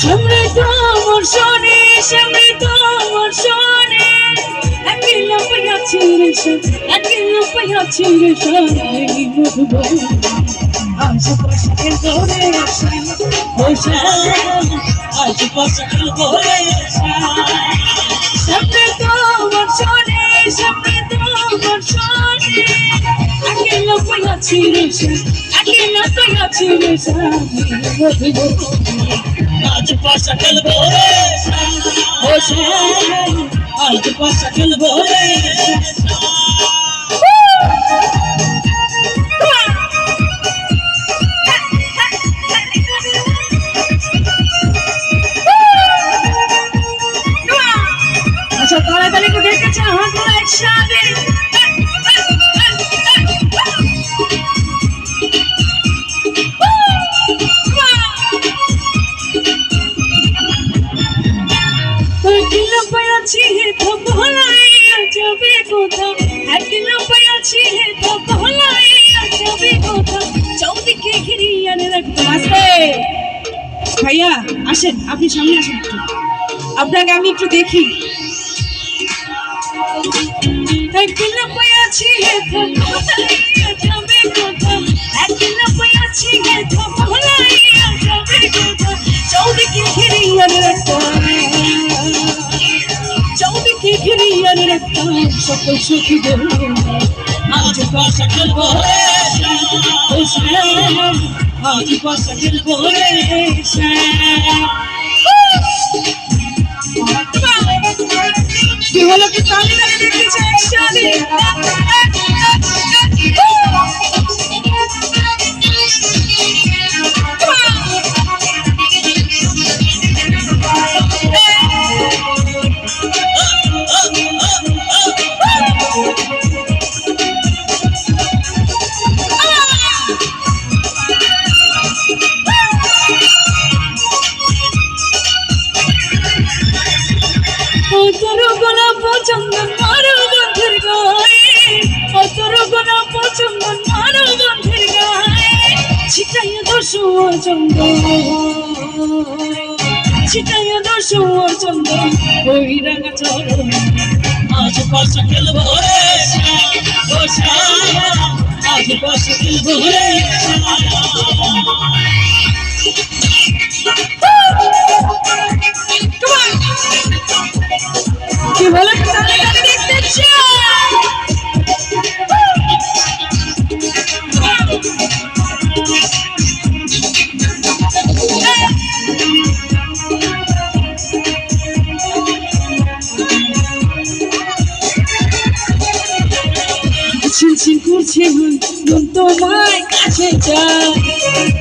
সামনে তো আমার শোনে। সামনে তো আমার শোনে একলা পাইয়াছি রে শোন একলা পাইয়াছি রে শোন এই মধুবন আজ পাশে ধরে বসে আজ পাশে ধরে সামনে তো আমার সামনে তো আমার শোনে একলা পাইয়াছি রে শোন একলা পাইয়াছি রে শোন এই মধুবন আজ পাশা খেলব রে ও শ্যাম আজ পাশা খেলব ভাইয়া আসেন আপনি সামনে আসেন আপনাকে আমি একটু দেখি। একদিন ভলাইয়া যাবে কোথা? একদিন ভলাইয়া যাবে কোথা? চৌদিকে ঘিরিয়ে রাখতে চৌদিকে ঘিরিয়ে রাখতে সকল সুখীদের আজ পাশা খেলব আজ পাশা খেলব রে শ্যাম ছিটাইয়া দোষু চন্দন। ছিটাইয়া দোষু চন্দন। ওই রাঙা চরণ আজ পাশা খেলব রে আজ পাশা খেলব রে কি বলে? মন মন কাছে চায়